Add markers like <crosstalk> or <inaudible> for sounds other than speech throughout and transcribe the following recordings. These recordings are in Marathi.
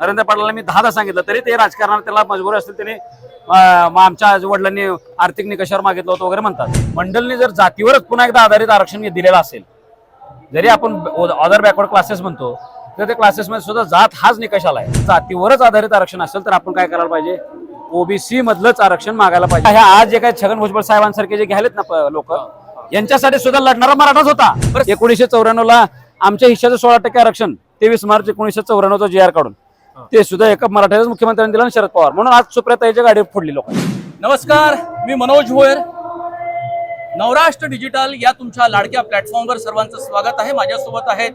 नरेंद्र पाटलांना मी दहादा सांगितलं तरी ते राजकारणात त्याला मजबूर असतील त्याने आमच्या वडिलांनी आर्थिक निकषावर मागितलं होतं वगैरे म्हणतात. मंडलने जर जातीवरच पुन्हा एकदा आधारित आरक्षण दिलेलं असेल जरी आपण अदर बॅकवर्ड क्लासेस म्हणतो तर ते क्लासेसमध्ये सुद्धा जात हाच निकष आलाय. जातीवरच आधारित आरक्षण असेल तर आपण काय करायला पाहिजे? ओबीसी मधलंच आरक्षण मागायला पाहिजे. ह्या आज जे काही छगन भुजबळ साहेबांसारखे जे घ्यालेत ना लोक यांच्यासाठी सुद्धा लढणारा मराठाच होता. एकोणीसशे चौऱ्याण्णव ला आमच्या हिश्श्याचं सोळा टक्के आरक्षण तेवीस मार्च एकोणीसशे चौऱ्याण्णवचा जी आर काढून. ते सुद्धा एका मराठ्याच्याच मुख्यमंत्र्यांनी दिलं आणि शरद पवार. म्हणून आज सुप्रियाताईच्या गाडी फोडली लोक. नमस्कार मी मनोज भोयर. नवराष्ट्र डिजिटल या तुमच्या लाडक्या प्लॅटफॉर्मवर सर्वांचं स्वागत आहे. माझ्यासोबत आहेत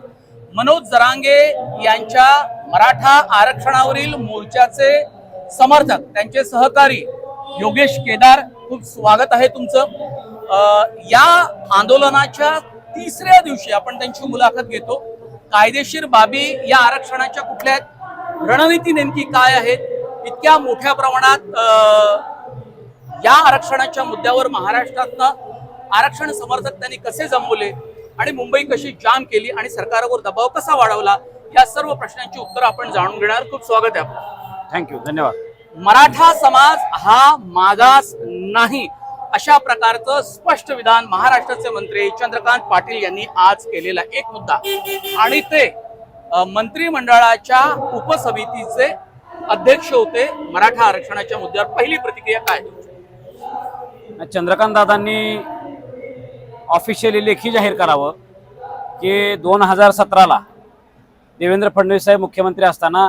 मनोज जरांगे यांच्या मराठा आरक्षणावरील मोर्चाचे समर्थक त्यांचे सहकारी योगेश केदार. खूप स्वागत आहे तुमचं. या आंदोलनाच्या तिसऱ्या दिवशी आपण त्यांची मुलाखत घेतो. कायदेशीर बाबी या आरक्षणाच्या कुठल्या आहेत? रणनीती नेमकी काय आहे? इतक्या मोठ्या प्रमाणात या आरक्षणाच्या मुद्द्यावर महाराष्ट्रातनं आरक्षण समर्थक त्यांनी कसे जमवले आणि मुंबई कशी जाम केली आणि सरकारवर दबाव कसा वाढवला या सर्व प्रश्नांची उत्तरं आपण जाणून घेणार. खूप स्वागत आहे आपलं. थँक्यू धन्यवाद. मराठा समाज हा मागास नाही अशा प्रकारचं स्पष्ट विधान महाराष्ट्राचे मंत्री चंद्रकांत पाटील यांनी आज केलेला एक मुद्दा. आणि ते मंत्रिमंडळाच्या उपसमितीचे अध्यक्ष होते. मराठा आरक्षणाच्या मुद्द्यावर पहिली प्रतिक्रिया काय? चंद्रकांत दादांनी ऑफिशियली लेखी जाहीर करावं की दोन हजार सतराला देवेंद्र फडणवीस साहेब मुख्यमंत्री असताना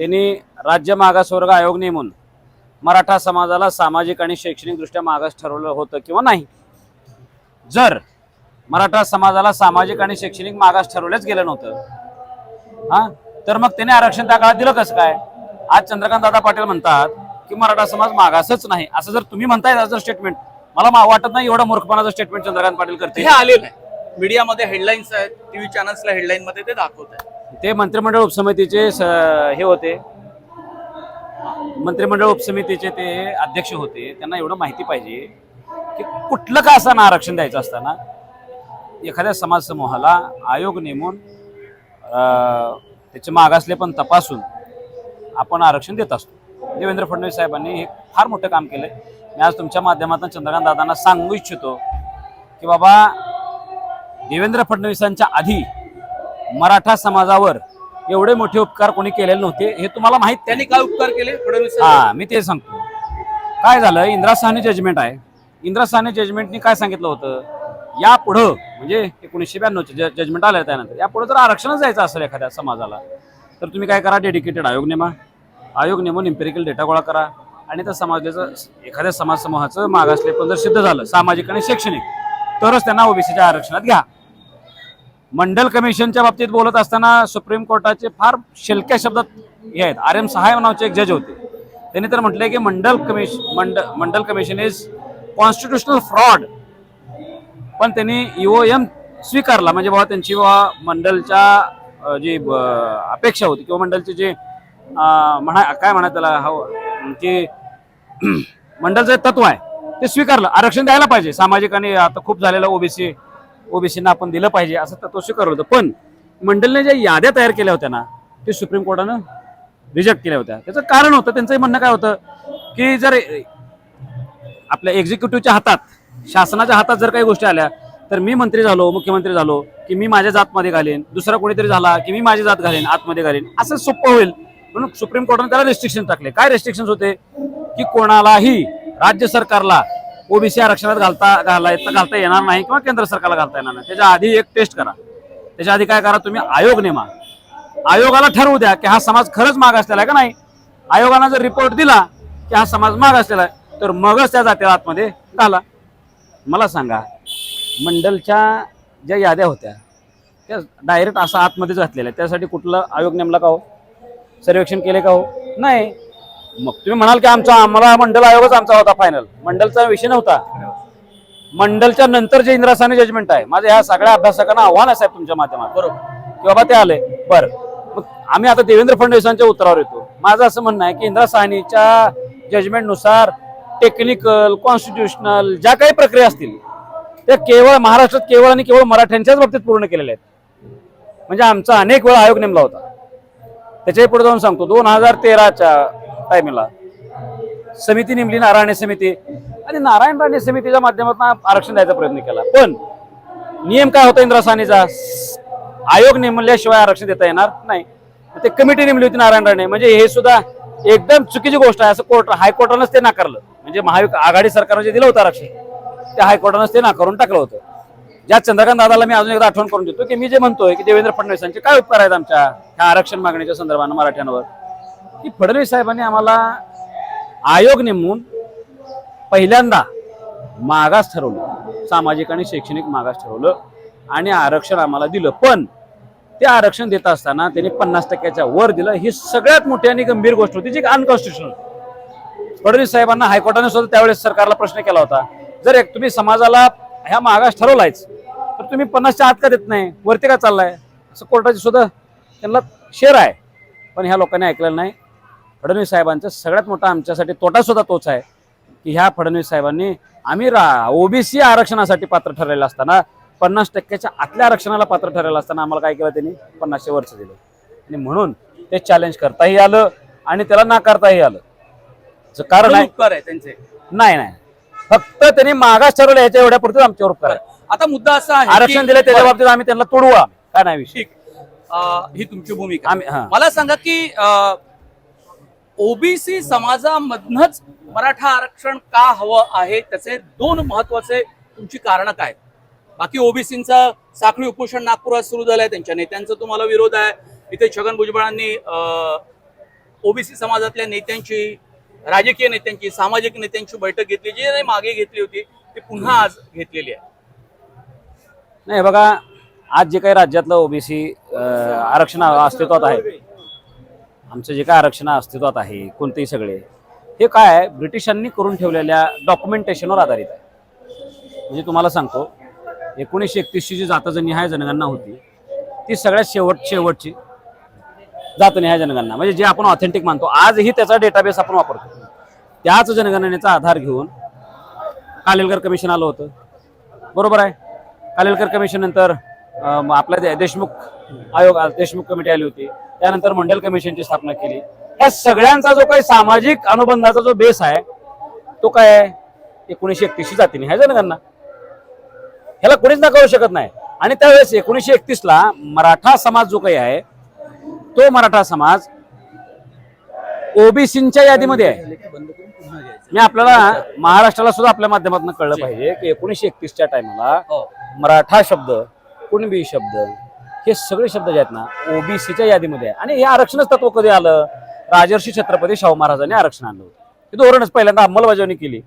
त्यांनी राज्य मागासवर्ग आयोग नेमून मराठा समाजाला सामाजिक आणि शैक्षणिकदृष्ट्या मागास ठरवलं होतं किंवा नाही. जर मराठा समाजाला सामाजिक आणि शैक्षणिक मागास ठरवलंच गेलं नव्हतं हा? तर मग त्याने आरक्षण त्या काळात दिलं कसं काय? आज चंद्रकांत दादा पाटील म्हणतात की मराठा समाज मागासच नाही. असं जर तुम्ही म्हणताय असं स्टेटमेंट मला वाटत नाही एवढं मूर्खपणाचं स्टेटमेंट चंद्रकांत पाटील करते हे आलेलं आहे. मीडियामध्ये हेडलाईन्स आहेत टीव्ही चॅनल्सला हेडलाईन मध्ये ते दाखवत आहे ते मंत्रिमंडळ उपसमितीचे हे होते. मंत्रिमंडळ उपसमितीचे ते अध्यक्ष होते. त्यांना एवढं माहिती पाहिजे की कुठलं का असताना आरक्षण द्यायचं असताना एखाद्या समाज समूहाला आयोग नेमून त्याचे मागासले पण तपासून आपण आरक्षण देत असतो. देवेंद्र फडणवीस साहेबांनी हे फार मोठं काम केलंय. मी आज तुमच्या माध्यमातून चंद्रकांत दादांना सांगू इच्छितो की बाबा देवेंद्र फडणवीसांच्या आधी मराठा समाजावर एवढे मोठे उपकार कोणी केलेले नव्हते हे तुम्हाला माहीत? त्यांनी काय उपकार केले? फडणवीस हा मी ते सांगतो. काय झालं? इंदिरा साहनी जजमेंट आहे. इंदिरा साहनी जजमेंटनी काय सांगितलं होतं? या पुढं म्हणजे एकोणीसशे ब्याण्णवचे जजमेंट आलं त्यानंतर या पुढं जर आरक्षणच द्यायचं असेल एखाद्या समाजाला तर तुम्ही काय करा डेडिकेटेड आयोग नेमा. आयोग नेमून इम्पेरिकल डेटा गोळा करा आणि त्या समाजाचं एखाद्या समाजसमूहाचं मागासले पण जर सिद्ध झालं सामाजिक आणि शैक्षणिक तरच त्यांना ओबीसीच्या आरक्षणात घ्या. मंडल कमिशनच्या बाबतीत बोलत असताना सुप्रीम कोर्टाचे फार शेलक्या शब्दात हे आहेत. आर एम सहाय नावाचे एक जज होते. त्यांनी तर म्हटलंय की मंडल कमिशन मंड Mandal commission is constitutional fraud पण त्यांनी इओ एम स्वीकारला. म्हणजे बाबा त्यांची बाबा मंडलच्या जी ब- अपेक्षा होती किंवा मंडलचे जे म्हणा काय म्हणा त्याला हवं की <clears throat> मंडलचं तत्व आहे ते स्वीकारलं. आरक्षण द्यायला पाहिजे. सामाजिक आणि आता खूप झालेलं ओबीसी ओबीसीना आपण दिलं पाहिजे असं तत्व स्वीकारलं होतं. पण मंडलने ज्या याद्या तयार केल्या होत्या ना ते सुप्रीम कोर्टानं रिजेक्ट केल्या होत्या. त्याचं कारण होतं त्यांचं म्हणणं काय होतं की जर आपल्या एक्झिक्युटिव्हच्या हातात शासनाच्या हातात जर काही गोष्टी आल्या तर मी मंत्री झालो मुख्यमंत्री झालो की मी माझ्या जातमध्ये घालेन दुसरा कोणीतरी झाला की मी माझी जात घालेन आतमध्ये घालेन असं सोपं होईल. म्हणून सुप्रीम कोर्टाने त्याला रेस्ट्रिक्शन टाकले. काय रेस्ट्रिक्शन होते? की कोणालाही राज्य सरकारला ओबीसी आरक्षणात घालता घालाय घालता येणार नाही किंवा केंद्र सरकारला घालता येणार नाही. त्याच्या आधी एक टेस्ट करा. त्याच्या आधी काय करा तुम्ही? आयोग नेमा. आयोगाला ठरवू द्या की हा समाज खरंच माग असलेला आहे का नाही? आयोगानं जर रिपोर्ट दिला की हा समाज माग असलेला आहे तर मगच त्या जातीला आतमध्ये घाला. मला सांगा मंडलच्या ज्या याद्या होत्या त्या डायरेक्ट असं आतमध्येच घातलेल्या त्यासाठी कुठलं आयोग नेमला का हो? सर्वेक्षण केले का हो? नाही. मग तुम्ही म्हणाल की आमचा आम्हाला मंडल आयोगच आमचा होता फायनल मंडलचा विषय नव्हता. मंडलच्या नंतर जे इंद्रासाने जजमेंट आहे माझं ह्या सगळ्या अभ्यासकांना आव्हान आहे साहेब तुमच्या माध्यमात बरोबर. की बाबा ते आले. बरं. मग आम्ही आता देवेंद्र फडणवीसांच्या उत्तरावर येतो. माझं असं म्हणणं आहे की इंदिरा साहनीच्या जजमेंटनुसार टेक्निकल कॉन्स्टिट्युशनल ज्या काही प्रक्रिया असतील त्या केवळ महाराष्ट्रात केवळ आणि केवळ मराठ्यांच्याच बाबतीत पूर्ण केलेल्या आहेत. म्हणजे आमचा अनेक वेळा आयोग नेमला होता. त्याच्याही पुढे जाऊन सांगतो दोन हजार तेराच्या टायमिंगला समिती नेमली नारायण समिती. आणि नारायण राणे समितीच्या माध्यमातून आरक्षण द्यायचा प्रयत्न केला. पण नियम काय होता इंदिरा सानेचा? आयोग नेमल्याशिवाय आरक्षण देता येणार नाही. ते कमिटी नेमली होती नारायण राणे. म्हणजे हे सुद्धा एकदम चुकीची गोष्ट आहे. असं कोर्ट हायकोर्टानंच ते नाकारलं. म्हणजे महाविक आघाडी सरकारनं जे दिलं होतं आरक्षण त्या हायकोर्टानंच ते नाकारून टाकलं होतं. ज्या चंद्रकांत दादाला मी अजून एकदा आठवण करून देतो की मी जे म्हणतोय की देवेंद्र फडणवीसांचे काय उपकार आहेत आमच्या ह्या आरक्षण मागणीच्या संदर्भानं मराठ्यांवर? की फडणवीस साहेबांनी आम्हाला आयोग नेमून पहिल्यांदा मागास ठरवलं. सामाजिक आणि शैक्षणिक मागास ठरवलं आणि आरक्षण आम्हाला दिलं. पण ते आरक्षण देत असताना त्यांनी पन्नास टक्क्याच्या वर दिलं. ही सगळ्यात मोठी आणि गंभीर गोष्ट होती जी अनकॉन्स्टिट्युशनल फडणवीस साहेबांना हायकोर्टाने सुद्धा त्यावेळेस सरकारला प्रश्न केला होता. जर एक तुम्ही समाजाला ह्या मागास ठरवलायच तर तुम्ही पन्नासच्या आत का देत नाही? वरती का चाललाय? असं कोर्टाची सुद्धा त्यांना शेअर आहे. पण ह्या लोकांनी ऐकलेलं नाही. फडणवीस साहेबांचा सगळ्यात मोठा आमच्यासाठी तोटा सुद्धा तोच आहे की ह्या फडणवीस साहेबांनी आम्ही रा ओबीसी आरक्षणासाठी पात्र ठरलेलं असताना पन्नास टक्क्याच्या आतल्या आरक्षणाला पात्र ठरलेलं असताना आम्हाला काय केलं त्यांनी? पन्नासशे वर्ष दिलं. आणि म्हणून ते चॅलेंज करताही आलं आणि त्याला नाकारताही आलं. कारण उपकार आहे त्यांचे. नाही नाही. फक्त त्यांनी मागास ठरवलं याच्या एवढ्या पुरते आमच्यावर उपकार आहे. आता मुद्दा असा आहे आरक्षण दिलं त्याच्या बाबतीत आम्ही त्यांना तोडवा काय नाही विषय. ही तुमची भूमिका. आम्ही मला सांगा की ओबीसी समाजामधनच मराठा आरक्षण का हवं आहे? त्याचे दोन महत्त्वाचे तुमची कारण काय? बाकी ओबीसींचा साखळी उपोषण नागपुरात सुरू झालंय त्यांच्या नेत्यांचा तुम्हाला विरोध आहे. इथे छगन भुजबळांनी ओबीसी समाजातल्या नेत्यांची राजकीय नेत्यांची सामाजिक नेत्यांची बैठक घेतली जी नाही मागे घेतली होती ती पुन्हा आज घेतलेली आहे. नाही बघा आज जे काही राज्यातलं ओबीसी आरक्षण अस्तित्वात आहे आमचं जे काय आरक्षण अस्तित्वात आहे कोणतेही सगळे हे काय आहे? ब्रिटिशांनी करून ठेवलेल्या डॉक्युमेंटेशनवर आधारित आहे. म्हणजे तुम्हाला सांगतो एकोणीसशे एकतीसची जी जातजनिहाय जनगणना होती ती सगळ्यात शेवट शेवटची जातनिहाय जनगणना. म्हणजे जे आपण ऑथेंटिक मानतो आजही त्याचा डेटाबेस आपण वापरतो. त्याच जनगणनेचा आधार घेऊन कालेलकर कमिशन आलं होतं. बरोबर आहे? कालेलकर कमिशन नंतर आपला आपल्या देशमुख आयोग देशमुख कमिटी आली होती. त्यानंतर मंडल कमिशनची स्थापना केली. या सगळ्यांचा जो काही सामाजिक अनुबंधाचा जो बेस आहे तो काय आहे? एकोणीसशे एकतीसशी जातीने ह्या जनगणना. ह्याला कोणीच नकारू शकत नाही. आणि त्यावेळेस एकोणीसशे एकतीस ला मराठा समाज जो काही आहे तो मराठा समाज ओबीसीच्या यादीमध्ये आहे. मी आपल्याला महाराष्ट्राला सुद्धा आपल्या माध्यमातून कळलं पाहिजे की एकोणीसशे एकतीसच्या टायमाला हो. मराठा शब्द कुणबी शब्द हे सगळे शब्द जे आहेत ना ओबीसीच्या यादीमध्ये आहे. आणि हे आरक्षणच तत्व कधी आलं? राजर्षी छत्रपती शाहू महाराजांनी आरक्षण आणलं होतं. हे धोरणच पहिल्यांदा अंमलबजावणी केली.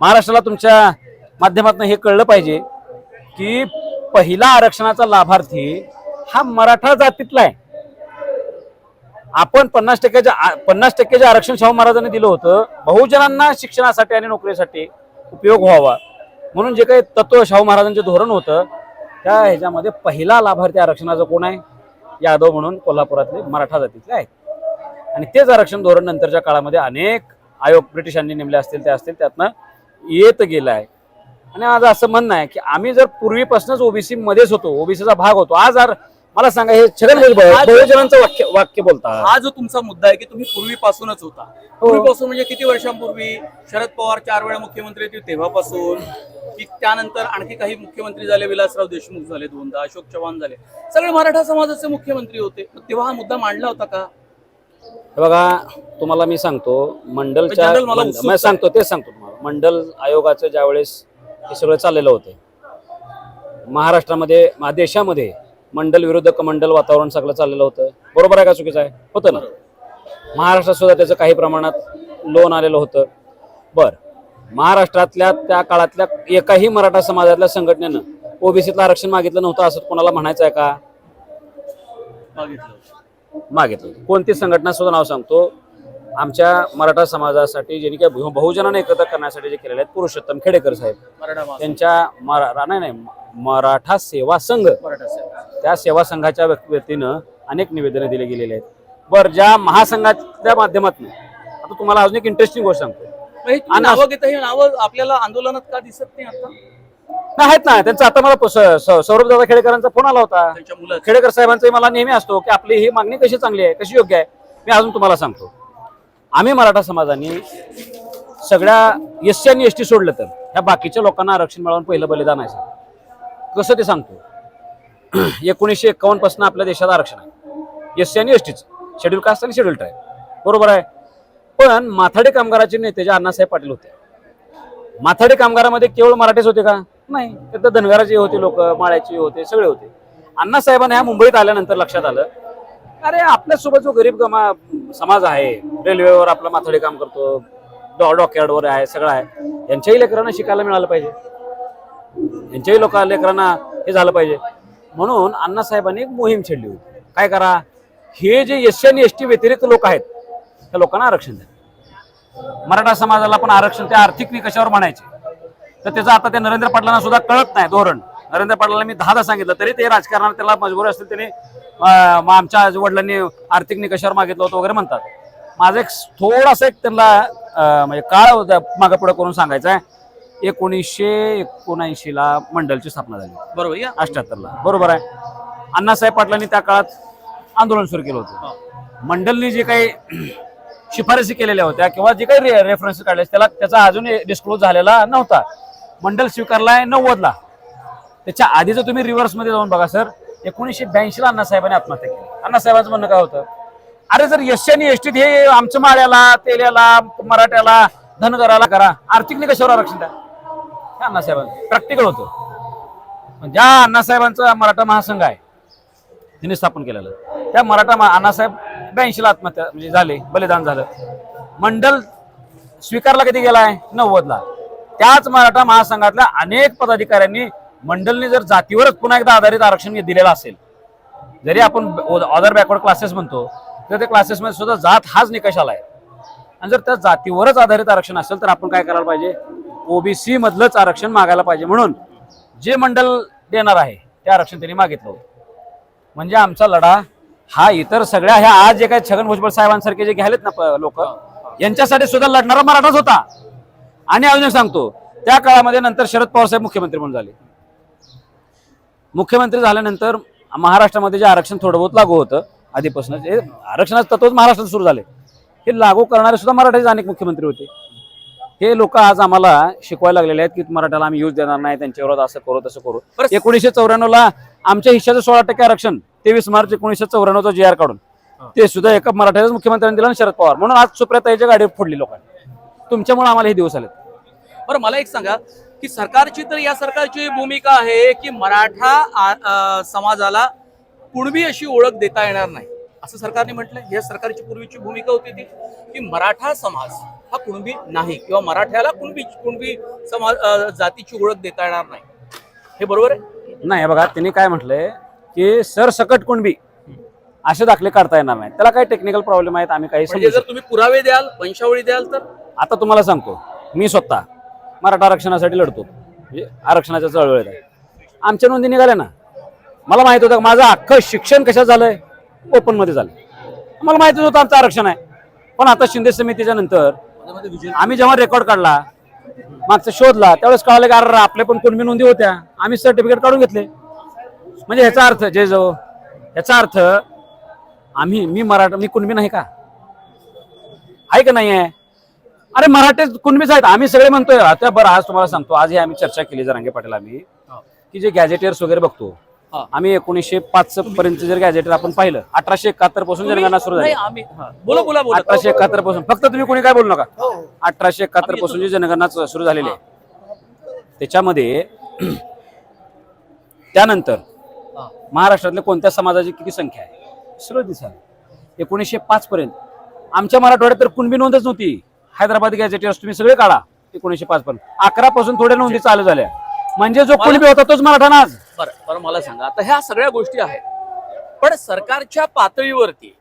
महाराष्ट्राला तुमच्या माध्यमातून हे कळलं पाहिजे. की पहिला आरक्षणाचा लाभार्थी हा मराठा जातीतला आहे. आपण पन्नास टक्क्याच्या पन्नास टक्क्याचे आरक्षण शाहू महाराजांनी दिलं होतं बहुजनांना शिक्षणासाठी आणि नोकरीसाठी उपयोग व्हावा. म्हणून जे काही तत्व शाहू महाराजांचे धोरण होतं त्या ह्याच्यामध्ये पहिला लाभार्थी आरक्षणाचा कोण आहे? यादव म्हणून कोल्हापुरातले मराठा जातीतले आहेत. आणि तेच आरक्षण धोरण नंतरच्या काळामध्ये अनेक आयोग ब्रिटिशांनी नेमले असतील ते असतील त्यातनं येत गेलं आहे. आणि आज असं म्हणणं आहे की आम्ही जर पूर्वीपासूनच ओबीसी मध्येच होतो ओबीसीचा भाग होतो आज जर मला सांगा हे छगन बहुजनांचं वाक्य वाक्य बोलतात. हा जो तुमचा मुद्दा आहे की तुम्ही पूर्वीपासूनच होता. पूर्वीपासून म्हणजे किती वर्षांपूर्वी? शरद पवार चार वेळा मुख्यमंत्री होते तेव्हापासून. की त्यानंतर आणखी काही मुख्यमंत्री झाले विलासराव देशमुख झाले दोनदा अशोक चव्हाण झाले. सगळे मराठा समाजाचे मुख्यमंत्री होते. तेव्हा हा मुद्दा मांडला होता का? हे बघा तुम्हाला मी सांगतो मंडलच्या मला सांगतो तेच सांगतो तुम्हाला. मंडल आयोगाचं ज्यावेळेस हे सगळं चाललेलं होतं. महाराष्ट्रामध्ये मा- देशामध्ये मंडल विरुद्ध कमंडल वातावरण सगळं चाललेलं होतं. बरोबर आहे का चुकीचं आहे? होतं ना. महाराष्ट्रात सुद्धा त्याचं काही प्रमाणात लोन आलेलं होतं. बर. महाराष्ट्रातल्या त्या काळातल्या एकाही मराठा समाजातल्या संघटनेनं ओबीसीतलं आरक्षण मागितलं नव्हतं असं कोणाला म्हणायचं आहे का? मागितलं. मागितलं कोणती संघटना सुद्धा नाव सांगतो. आमच्या मराठा समाजासाठी ज्यांनी काय बहु- बहुजनांना एकत्र करण्यासाठी जे केलेले आहेत पुरुषोत्तम खेडेकर साहेब त्यांच्या मरा नाही मराठा सेवा संघ. त्या सेवा संघाच्या व्यक्- वतीनं अनेक निवेदनं दिले गेलेले आहेत. बरं ज्या महासंघाच्या माध्यमातून आता तुम्हाला अजून एक इंटरेस्टिंग गोष्ट सांगतो. नावं ही आपल्याला आंदोलनात का दिसत नाही आता? आहेत ना त्यांचा आता मला सौरभ दादा खेडेकरांचा फोन आला होता. खेडेकर साहेबांचाही मला नेहमी असतो की आपली ही मागणी कशी चांगली आहे कशी योग्य आहे मी अजून तुम्हाला सांगतो. आम्ही मराठा समाजाने सगळ्या एस सी आणि एस टी सोडलं तर ह्या बाकीच्या लोकांना आरक्षण मिळवून पहिलं बलिदान आहे सर कसं ते सांगतो? <clears throat> एकोणीसशे एकावन्नपासून आपल्या देशात आरक्षण आहे. एस सी आणि एस टीचं शेड्यूल कास्ट आणि शेड्यूल ट्राईब बरोबर आहे? पण माथाडी कामगाराचे नेते जे अण्णासाहेब पाटील होते माथाडी कामगारामध्ये केवळ मराठीच होते का? नाही. तर धनगराचे होते लोक माळ्याचे होते सगळे होते. अण्णासाहेबांना ह्या मुंबईत आल्यानंतर लक्षात आलं अरे आपल्यासोबत जो गरीब गमा समाज आहे रेल्वेवर आपला माथाडी काम करतो डॉ डॉकयार्डवर आहे सगळं आहे. यांच्याही लेकरांना शिकायला मिळालं पाहिजे. यांच्याही लोक लेकरांना हे झालं पाहिजे. म्हणून अण्णासाहेबांनी एक मोहीम छेडली होती. काय करा? हे जे एस सी आणि एस टी व्यतिरिक्त लोक आहेत त्या लोकांना आरक्षण द्या. मराठा समाजाला पण आरक्षण त्या आर्थिक निकषावर म्हणायचे. तर त्याचं आता त्या नरेंद्र पाटलांना सुद्धा कळत नाही धोरण. नरेंद्र पाटलांना मी दहादा सांगितलं तरी ते राजकारणात त्याला मजबूर असतील त्याने आमच्या वडिलांनी आर्थिक निकषावर मागितलं होतं वगैरे म्हणतात. माझं एक थोडासा एक त्यांना म्हणजे काळ मागे पुढे करून सांगायचं आहे. एकोणीसशे एकोणऐंशीला मंडलची स्थापना झाली. बरोबर या? अठ्याहत्तरला. बरोबर आहे. अण्णासाहेब पाटलांनी त्या काळात आंदोलन सुरू केलं होतं. मंडलनी जे काही <clears throat> शिफारसी केलेल्या होत्या किंवा जे काही रेफरन्स काढले त्याला त्याचा अजून डिस्क्लोज झालेला नव्हता. मंडल स्वीकारलाय नव्वदला. त्याच्या आधीचं तुम्ही रिव्हर्समध्ये जाऊन बघा सर एकोणीसशे ब्याऐंशीला अण्णासाहेबांनी आत्महत्या केली. अण्णासाहेबांचं म्हणणं काय होतं? अरे जर एस आणि एस टीत हे आमच्या माळ्याला तेल्याला मराठ्याला धनगराला करा. आर्थिक निकषावर आरक्षण द्या. हे अण्णासाहेबांचं प्रॅक्टिकल होतं. पण ज्या अण्णासाहेबांचा मराठा महासंघ आहे तिने स्थापन केलेलं. त्या मराठा महा अण्णासाहेब ब्याऐंशीला आत्महत्या म्हणजे झाले बलिदान झालं. मंडल स्वीकारला कधी गेलाय? नव्वदला. त्याच मराठा महासंघातल्या अनेक पदाधिकाऱ्यांनी मंडलने जर जातीवरच पुन्हा एकदा आधारित आरक्षण दिलेलं असेल जरी आपण अदर बॅकवर्ड क्लासेस म्हणतो तर त्या क्लासेसमध्ये सुद्धा जात हाच निकष आलाय आणि जर त्या जातीवरच आधारित आरक्षण असेल तर आपण काय करायला पाहिजे? ओबीसी मधलंच आरक्षण मागायला पाहिजे. म्हणून जे मंडल देणार आहे ते आरक्षण त्यांनी मागितलं म्हणजे आमचा लढा हा इतर सगळ्या ह्या आज जे काही छगन भुजबळ साहेबांसारखे जे घ्यालेत ना लोक यांच्यासाठी सुद्धा लढणारा मराठाच होता. आणि अजून सांगतो त्या काळामध्ये नंतर शरद पवार साहेब मुख्यमंत्री म्हणून झाले. मुख्यमंत्री झाल्यानंतर महाराष्ट्रामध्ये जे आरक्षण थोडं बहुत लागू होतं आधीपासून हे आरक्षणाचं तत्वच महाराष्ट्रात सुरू झाले हे लागू करणारे सुद्धा मराठीचे अनेक मुख्यमंत्री होते. हे लोक आज आम्हाला शिकवायला लागलेले आहेत की मराठ्याला आम्ही यूज देणार नाही त्यांच्या विरोधात असं करू तसं करू. एकोणीसशे चौऱ्याण्णवला आमच्या हिश्श्याचं सोळा टक्के आरक्षण तेवीस मार्च एकोणीसशे चौऱ्याण्णवचा जी आर काढून. ते सुद्धा एका मराठ्याच्याच मुख्यमंत्र्यांनी दिलं आणि शरद पवार. म्हणून आज सुप्रियाताईच्या गाडी फोडली लोकांनी. तुमच्यामुळे आम्हाला हे दिवस आले बरं मला एक सांगा. की सरकारची तर या सरकारची भूमिका आहे की मराठा समाजाला कुणबी अशी ओळख देता येणार नाही. असं सरकारने म्हटलंय. या सरकारची पूर्वीची भूमिका होती ती की मराठा समाज हा कुणबी नाही किंवा मराठ्याला कुणबी कुणबी समाज जातीची ओळख देता येणार नाही. हे बरोबर आहे? नाही बघा त्यांनी काय म्हटलंय की सरसकट कुणबी असे दाखले काढता येणार नाही. त्याला काही टेक्निकल प्रॉब्लेम आहेत आम्ही काही म्हणजे समजू जर तुम्ही पुरावे द्याल वंशावळी द्याल तर? आता तुम्हाला सांगतो मी स्वतः मराठा आरक्षणासाठी लढतो. म्हणजे आरक्षणाच्या चळवळीत आहे. आमच्या नोंदी निघाल्या ना. मला माहीत होतं माझं अख्खं शिक्षण कशात झालंय? आहे ओपनमध्ये झालं मला माहितच होतं आमचं आरक्षण आहे. पण आता शिंदे समितीच्या नंतर आम्ही जेव्हा रेकॉर्ड काढला मागचा शोधला त्यावेळेस कळालं की अरे आपल्या पण कुणबी नोंदी होत्या. आम्ही सर्टिफिकेट काढून घेतले. म्हणजे ह्याचा अर्थ जय जो ह्याचा अर्थ आम्ही मी मराठा मी कुणबी नाही का? आहे का नाही आहे? अरे मराठे कुणबीच आहेत आम्ही सगळे म्हणतोय आता बरं आज तुम्हाला सांगतो. आज हे आम्ही चर्चा केली जरांगे पाटील आम्ही. की जे गॅजेटियर्स वगैरे बघतो. हा. आम्ही एकोणीसशे पाच पर्यंत जर गॅजेटर आपण पाहिलं अठराशे एकाहत्तरपासून जनगणना सुरू झाली. हा. बोला बोला अठराशे एकाहत्तरपासून. फक्त तुम्ही कोणी काय बोलू नका. अठराशे एकाहत्तरपासून जी जनगणना सुरू झालेली आहे. त्याच्यामध्ये त्यानंतर हा. महाराष्ट्रातल्या कोणत्या समाजाची किती संख्या आहे? सगळं दिसाल एकोणीसशे पाच पर्यंत. आमच्या मराठवाड्यात तर कुणबी नोंदच नव्हती. हैदराबाद गॅजेटियर्स तुम्ही सगळे काढा एकोणीसशे पाच पर्यंत. अकरा पासून थोड्या नोंदी चालू झाल्या. म्हणजे जो कुणबी होता तोच मराठा ना आज. बरं बरं मला सांगा. आता ह्या सगळ्या गोष्टी आहेत. पण सरकारच्या पातळीवरती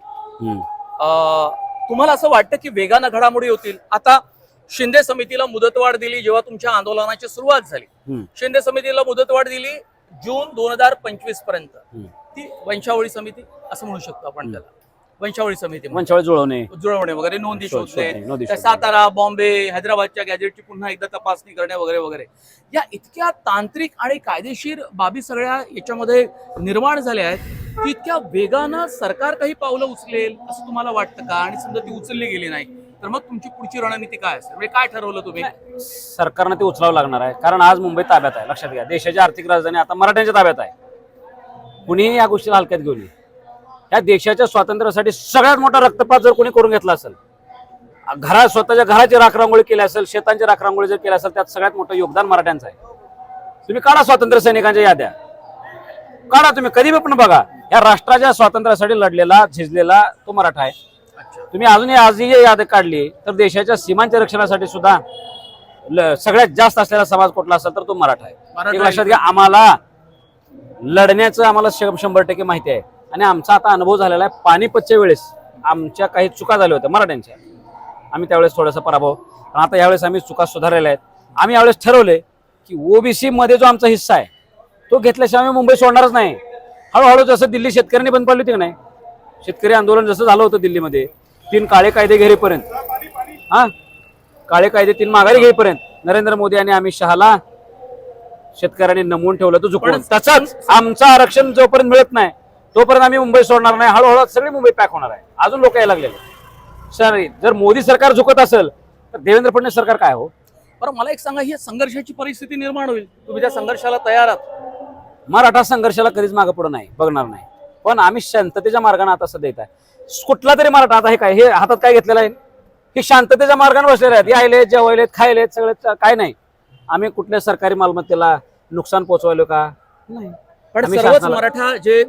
तुम्हाला असं वाटतं की वेगानं घडामोडी होतील? आता शिंदे समितीला मुदतवाढ दिली जेव्हा तुमच्या आंदोलनाची सुरुवात झाली. शिंदे समितीला मुदतवाढ दिली जून दोन हजार पंचवीसपर्यंत. ती वंशावळी समिती असं म्हणू शकतो आपण त्याला. वंशावळी समिती वंशावळ जुळवणे. जुळवणे वगैरे नोंदी शोध- शोधणे शोधणे, नोंदी त्या शोधणे. सातारा बॉम्बे हैदराबादच्या गॅजेटची पुन्हा एकदा तपासणी करणे वगैरे वगैरे. या इतक्या तांत्रिक आणि कायदेशीर बाबी सगळ्या याच्यामध्ये निर्माण झाल्या आहेत की इतक्या वेगानं सरकार काही पावलं उचलेल असं तुम्हाला वाटतं का? आणि समजा ती उचलली गेली नाही तर मग तुमची पुढची रणनीती काय असेल? म्हणजे काय ठरवलं तुम्ही? सरकारनं ते उचलावं लागणार आहे. कारण आज मुंबई ताब्यात आहे लक्षात घ्या. देशाची आर्थिक राजधानी आता मराठ्यांच्या ताब्यात आहे. कुणीही या गोष्टीला हलक्यात घेऊन नये या देशाच्या स्वातंत्र्यासाठी सगळ्यात मोठा रक्तपात जर कोणी करून घेतला असेल घरात स्वतःच्या घराची राखरांगोळी केली असेल शेतांची राखरांगोळी जर केली असेल त्यात सगळ्यात मोठं योगदान मराठ्यांचं आहे. तुम्ही काढा स्वातंत्र्य सैनिकांच्या याद्या. काढा तुम्ही कधी पण बघा या राष्ट्राच्या स्वातंत्र्यासाठी लढलेला झिजलेला तो मराठा आहे. तुम्ही अजूनही आजही याद काढली तर देशाच्या सीमांच्या रक्षणासाठी सुद्धा सगळ्यात जास्त असलेला समाज कुठला असेल तर तो मराठा आहे. लक्षात घ्या आम्हाला लढण्याचं आम्हाला शंभर टक्के माहिती आहे. आणि आमचा आता अनुभव झालेला आहे पानिपतच्या वेळेस. आमच्या काही चुका झाल्या होत्या मराठ्यांच्या. आम्ही त्यावेळेस थोडासा पराभव. पण आता यावेळेस आम्ही चुका सुधारलेल्या आहेत. आम्ही यावेळेस ठरवले की ओबीसी मध्ये जो आमचा हिस्सा आहे तो घेतल्याशिवाय आम्ही मुंबई सोडणारच नाही. हळूहळू जसं दिल्ली शेतकऱ्यांनी बंद पडली होती की नाही शेतकरी आंदोलन जसं झालं होतं दिल्लीमध्ये तीन काळे कायदे घेईपर्यंत. हा? काळे कायदे तीन माघारी घेईपर्यंत. नरेंद्र मोदी आणि अमित शहाला शेतकऱ्यांनी नमवून ठेवलं तो पण- तसंच आमचं आरक्षण जोपर्यंत मिळत नाही तोपर्यंत आम्ही मुंबई सोडणार नाही. हळूहळू सगळी मुंबई पॅक होणार आहे. अजून लोक यायला लागलेले सर जर मोदी सरकार झुकत असेल तर देवेंद्र फडणवीस सरकार काय हो? बरं मला एक सांगा ही संघर्षाची परिस्थिती निर्माण होईल. तुम्ही त्या संघर्षाला तयार आहात. मराठा संघर्षाला कधीच मागं पुढे नाही बघणार नाही. पण आम्ही शांततेच्या मार्गाने आता सध्या येत आहे. कुठला तरी मराठा आता हे काय हे हातात काय घेतलेलं आहे? हे शांततेच्या मार्गाने बसलेले आहेत. यायलेत जेवायलेत खायलेत सगळे काय नाही. आम्ही कुठल्या सरकारी मालमत्तेला नुकसान पोचवायलो का? नाही. पण सर्वच मराठा जे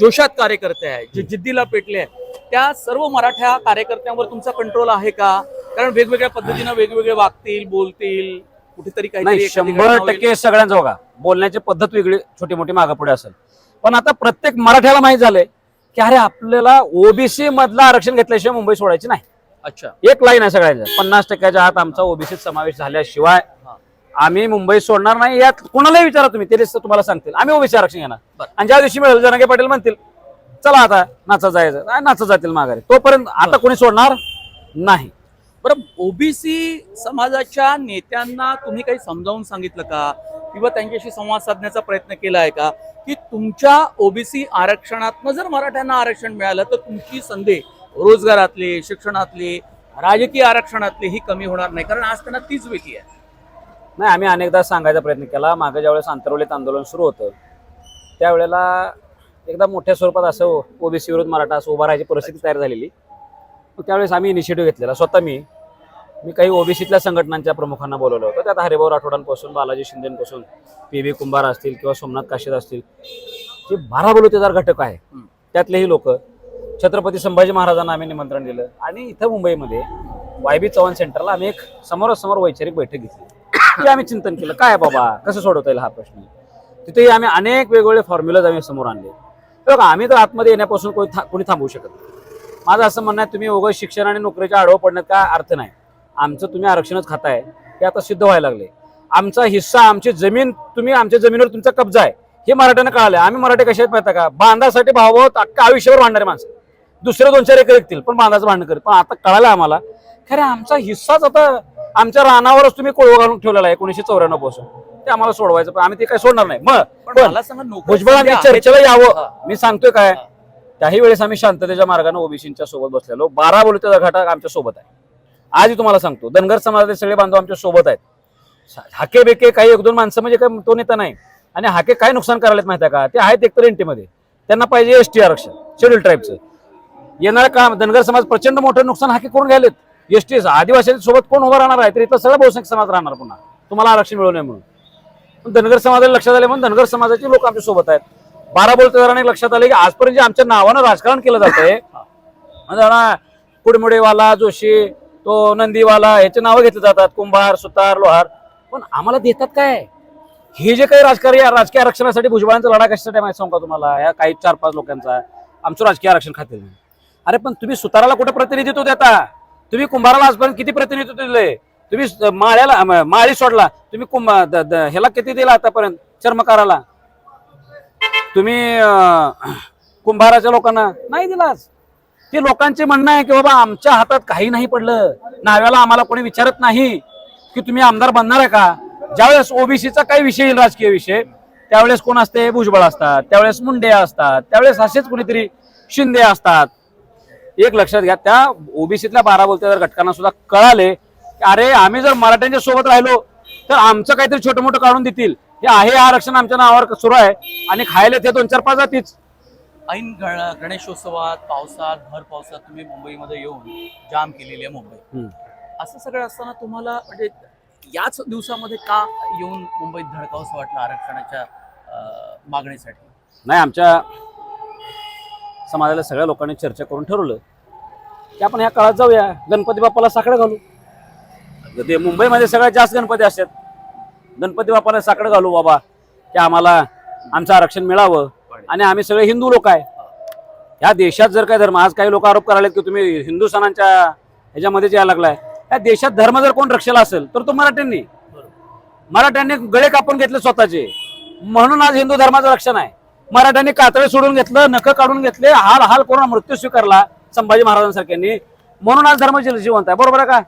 जोशात कार्यकर्ते आहेत जे जिद्दीला पेटले आहेत त्या सर्व मराठा कार्यकर्त्यांवर तुमचा कंट्रोल आहे का कारण वेगवेगळ्या पद्धतीनं वेगवेगळे वागतील बोलतील कुठेतरी एखादी शंभर. टक्के सगळ्यांचं बघा बोलण्याची पद्धत वेगळी छोटी मोठी मागे पुढे असेल पण आता प्रत्येक मराठ्याला माहीत झालंय की अरे आपल्याला ओबीसी मधलं आरक्षण घेतल्याशिवाय मुंबई सोडायची नाही अच्छा एक लाईन आहे सगळ्यांच्या पन्नास टक्क्याच्या आत आमचा ओबीसीत समावेश झाल्याशिवाय. आम्ही मुंबई सोडणार नाही यात कुणालाही विचारा तुम्ही ते तुम्हाला सांगतील. आम्ही ओबीसी आरक्षण घेणार. आणि ज्या दिवशी मिळेल जनागे पाटील म्हणतील चला आता नाचा जायचं. नाचा जातील माघारी. तोपर्यंत आता कोणी सोडणार नाही. बरं ओबीसी समाजाच्या नेत्यांना तुम्ही काही समजावून सांगितलं का? किंवा त्यांच्याशी संवाद साधण्याचा प्रयत्न केला आहे का? की तुमच्या ओबीसी आरक्षणातनं जर मराठ्यांना आरक्षण मिळालं तर तुमची संधी रोजगारातली शिक्षणातली राजकीय आरक्षणातली ही कमी होणार नाही. कारण आज त्यांना तीच भीती आहे. नाही आम्ही अनेकदा सांगायचा प्रयत्न केला. मागे ज्यावेळेस आंतरवलीत आंदोलन सुरू होतं त्यावेळेला एकदा मोठ्या स्वरूपात असं ओबीसी विरुद्ध मराठा असं उभा राहायची परिस्थिती तयार झालेली. मग त्यावेळेस आम्ही इनिशिएटिव्ह घेतलेला. स्वतः मी मी काही ओबीसीतल्या संघटनांच्या प्रमुखांना बोलवलं होतं. त्यात हरिभाऊ राठोडांपासून बालाजी शिंदेपासून पी व्ही कुंभार असतील किंवा सोमनाथ काशीद असतील जे बारा बलुतेदार घटक आहे. त्यातलेही लोक छत्रपती संभाजी महाराजांना आम्ही निमंत्रण दिलं. आणि इथं मुंबईमध्ये वाय बी चव्हाण सेंटरला आम्ही एक समोरासमोर वैचारिक बैठक घेतली. ते आम्ही चिंतन केलं. काय बाबा? कसं सोडवता येईल हा प्रश्न? तिथेही आम्ही अनेक वेगवेगळे फॉर्म्युलाज आम्ही समोर आणले. बघा आम्ही तर आतमध्ये येण्यापासून कोणी था- कोणी थांबवू शकत नाही. माझं असं म्हणणं आहे तुम्ही उगाच शिक्षण आणि नोकरीच्या आडवं पडण्यात काय अर्थ नाही. आमचं तुम्ही आरक्षणच खाताय हे आता सिद्ध व्हायला लागले. आमचा हिस्सा आमची जमीन तुम्ही आमच्या जमिनीवर तुमचा कब्जा आहे. हे मराठ्यांना कळालं आम्ही मराठी कशात पाहता का? बांधासाठी भावभावत अख्खा आयुष्यावर भांडणारे माणसं. दुसरे दोन चार एकर विकतील पण बांधाचं भांडण करत पण आता कळालं आम्हाला खरं आमचा हिस्साच आता आमच्या रानावरच तुम्ही कोळवा घालून ठेवलेला आहे एकोणीशे चौऱ्याण्णवपासून. ते आम्हाला सोडवायचं पण आम्ही ते काय सोडणार नाही. मग पण पण मला सांगा नोकरी भुजबळांनी संधी. चर्चेला. यावं. मी सांगतोय काय त्याही वेळेस आम्ही शांततेच्या मार्गाने ओबीसीच्या सोबत बसलेलो. बारा बोलते घटक आमच्यासोबत आहे. आजही तुम्हाला सांगतो धनगर समाजातले सगळे बांधव आमच्यासोबत आहेत. हाके बेके काही एक दोन माणसं म्हणजे काय तो नेता नाही. आणि हाके काय नुकसान करायला माहिती आहे का? ते आहेत एकतर एनटी मध्ये त्यांना पाहिजे एस टी आरक्षण शेड्यूल ट्राईबचं. येणाऱ्या का धनगर समाज प्रचंड मोठं नुकसान हाके करून घ्यायलेत. एस टी आदिवासी सोबत कोण उभा राहणार आहे? तर इथं सगळं बहुसंख्य समाज राहणार पुन्हा. तुम्हाला आरक्षण मिळू नये म्हणून. पण धनगर समाजाला लक्षात आले म्हणून धनगर समाजाचे लोक आमच्यासोबत आहेत. बारा बोलतेदारांनी लक्षात आले की आजपर्यंत जे आमच्या नावानं राजकारण केलं जातंय म्हणजे कुडमुडेवाला जोशी तो नंदीवाला ह्याचे नावं घेतले जातात. कुंभार सुतार लोहार. पण आम्हाला देतात काय? हे जे काही राजकारण राजकीय आरक्षणासाठी भुजबळांचा लढा कशासाठी माहिती सांगू का तुम्हाला? या काही चार पाच लोकांचा. आमचं राजकीय आरक्षण खातील अरे पण तुम्ही सुताराला कुठे प्रतिनिधित्व देता? तुम्ही कुंभाराला आजपर्यंत किती प्रतिनिधित्व दिले तुम्ही माळ्याला माळी सोडला. तुम्ही कुंभ ह्याला किती दिला आतापर्यंत? चर्मकाराला. तुम्ही कुंभाराच्या लोकांना नाही दिलाच ते लोकांचे म्हणणं आहे की बाबा आमच्या हातात काही नाही पडलं. नाव्याला आम्हाला कोणी विचारत नाही की तुम्ही आमदार बनणार आहे का? ज्यावेळेस ओबीसीचा काही विषय येईल राजकीय विषय त्यावेळेस कोण असते? भुजबळ असतात. त्यावेळेस मुंडे असतात. त्यावेळेस असेच कुणीतरी शिंदे असतात. एक लक्षात घ्या त्या ओबीसीतल्या बारा बोलत्या घटकांना सुद्धा कळाले की अरे आम्ही जर मराठ्यांच्या सोबत राहिलो तर आमचं काहीतरी छोटं मोठं काढून देतील. हे आहे आरक्षण आमच्या नावावर सुरू आहे. आणि खायला ते दोन चार पाच जातीच. ऐन गण- गणेशोत्सवात पावसात भर पावसात तुम्ही मुंबईमध्ये येऊन जाम केलेली आहे मुंबई. असं सगळं असताना तुम्हाला म्हणजे याच दिवसामध्ये का येऊन मुंबईत धडकावंसं वाटलं आरक्षणाच्या मागणीसाठी? नाही आमच्या समाजाला सगळ्या लोकांनी चर्चा करून ठरवलं. की आपण ह्या काळात जाऊया गणपती बाप्पाला साकडं घालू. ते मुंबईमध्ये सगळ्यात जास्त गणपती असतात. गणपती बाप्पाला साकडं घालू बाबा की आम्हाला आमचं आरक्षण मिळावं. आणि आम्ही सगळे हिंदू लोक आहे. ह्या देशात जर काय धर्म आज काही लोक आरोप करायला की तुम्ही हिंदू सणांच्या ह्याच्यामध्येच यायला लागलाय. या देशात धर्म जर कोण रक्षेला असेल तर तो मराठ्यांनी. मराठ्यांनी गळे कापून घेतले स्वतःचे. म्हणून आज हिंदू धर्माचं रक्षण आहे. मराठ्यांनी कातळे सोडून घेतलं नख काढून घेतले हाल हाल करून मृत्यू स्वीकारला संभाजी महाराजांसारख्यांनी. म्हणून आज धर्म जिवंत आहे. बरोबर आहे का?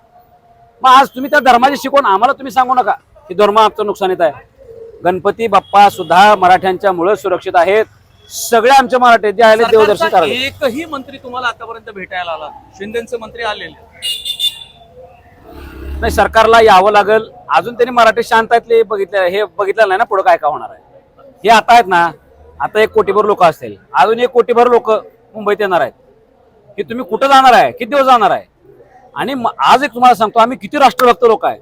मग आज तुम्ही त्या धर्माची शिकवून आम्हाला तुम्ही सांगू नका. की धर्म आमचं नुकसानीत आहे. गणपती बाप्पा सुद्धा मराठ्यांच्या मुळे सुरक्षित आहेत. सगळे आमचे मराठी जे आले देवदर्शन करायला एकही मंत्री तुम्हाला आतापर्यंत भेटायला आला. शिंदेचे मंत्री आलेले. नाही सरकारला यावं लागेल. अजून त्यांनी मराठी शांत आहेत बघितलं हे बघितलं नाही ना पुढे काय काय होणार आहे. हे आता आहेत ना आता एक कोटीभर लोक असतील अजून एक कोटीभर लोक मुंबईत येणार आहेत. की तुम्ही कुठं जाणार आहे? किती दिवस जाणार आहे? आणि म- आज एक तुम्हाला सांगतो आम्ही किती राष्ट्रभक्त लोक आहे?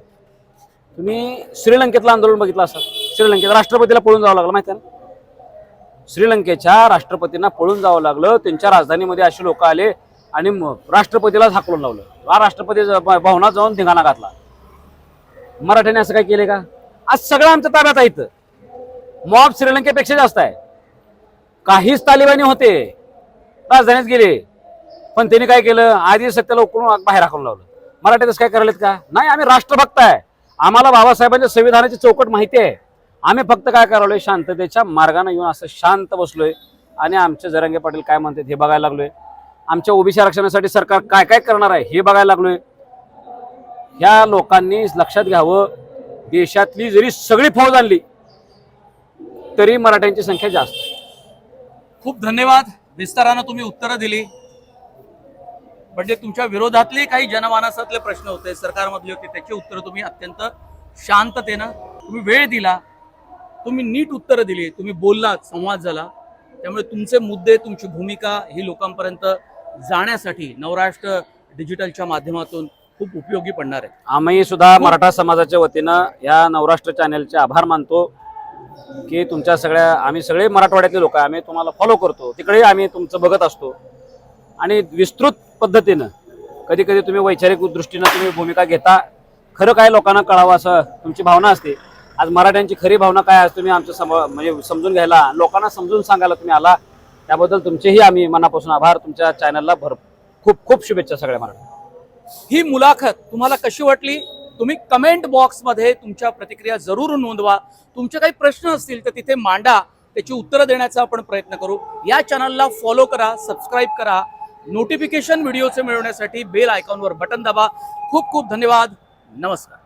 तुम्ही श्रीलंकेतलं आंदोलन बघितलं असं श्रीलंकेत राष्ट्रपतीला पळून जावं लागलं माहिती आहे ना? श्रीलंकेच्या राष्ट्रपतींना पळून जावं लागलं त्यांच्या राजधानीमध्ये असे लोक आले आणि म- राष्ट्रपतीलाच हाकलून लावलं. हा राष्ट्रपती भावना भवनात जाऊन धिंगाणा घातला. मराठ्याने असं काय केले का? आज सगळं आमच्या ताब्यात आहे इथं. मॉब श्रीलंकेपेक्षा जास्त आहे. काहीच तालिबानी होते. राजधानीत गेले. पण त्यांनी काय केलं? आधी सत्याला उकळून बाहेर हाकलून लावलं. मराठ्यातच काय करायलेत का? नाही आम्ही राष्ट्रभक्त आहे. आम्हाला बाबासाहेबांच्या संविधानाची चौकट माहिती आहे. आम्ही फक्त काय करालोय शांततेच्या मार्गाने येऊन असं शांत बसलोय. आणि आमचे जरंगे पाटील काय म्हणतात हे बघायला लागलोय. आमच्या ओबीसी आरक्षणासाठी सरकार काय काय करणार आहे हे बघायला लागलोय. ह्या लोकांनी लक्षात घ्यावं. देशातली जरी सगळी फौज आणली तरी मराठ्यांची संख्या जास्त आहे. खूप धन्यवाद. विस्तारानं तुम्ही उत्तरं दिली. म्हणजे तुमच्या विरोधातले काही जनमानसातले प्रश्न होते. सरकारमधले होते. त्याची उत्तरं तुम्ही अत्यंत शांततेनं तुम्ही वेळ दिला. तुम्ही नीट उत्तरं दिली. तुम्ही बोललात संवाद झाला. त्यामुळे तुमचे मुद्दे तुमची भूमिका ही लोकांपर्यंत जाण्यासाठी नवराष्ट्र डिजिटलच्या माध्यमातून खूप उपयोगी पडणार आहे. आम्ही सुद्धा मराठा समाजाच्या वतीनं या नवराष्ट्र चॅनेलचे आभार मानतो. की तुमच्या सगळ्या आम्ही सगळे मराठवाड्यातले लोक आम्ही तुम्हाला फॉलो करतो. तिकडे आम्ही तुमचं बघत असतो. आणि विस्तृत पद्धतीनं कधी कधी तुम्ही वैचारिक दृष्टीनं तुम्ही भूमिका घेता खरं काय लोकांना कळावं असं तुमची भावना असते. आज मराठ्यांची खरी भावना काय आज तुम्ही आमचं सम म्हणजे समजून घ्यायला लोकांना समजून सांगायला तुम्ही आला त्याबद्दल तुमचेही आम्ही मनापासून आभार. तुमच्या चॅनलला भर खूप खूप शुभेच्छा सगळ्या मराठी ही मुलाखत तुम्हाला कशी वाटली? तुम्ही कमेंट बॉक्समध्ये तुमच्या प्रतिक्रिया जरूर नोंदवा. तुमचे काही प्रश्न असतील तर तिथे मांडा. त्याची उत्तरं देण्याचा आपण प्रयत्न करू. या चॅनलला फॉलो करा सबस्क्राईब करा. नोटिफिकेशन व्हिडिओचे मिळवण्यासाठी बेल आयकॉनवर बटन दाबा. खूप खूप धन्यवाद. नमस्कार.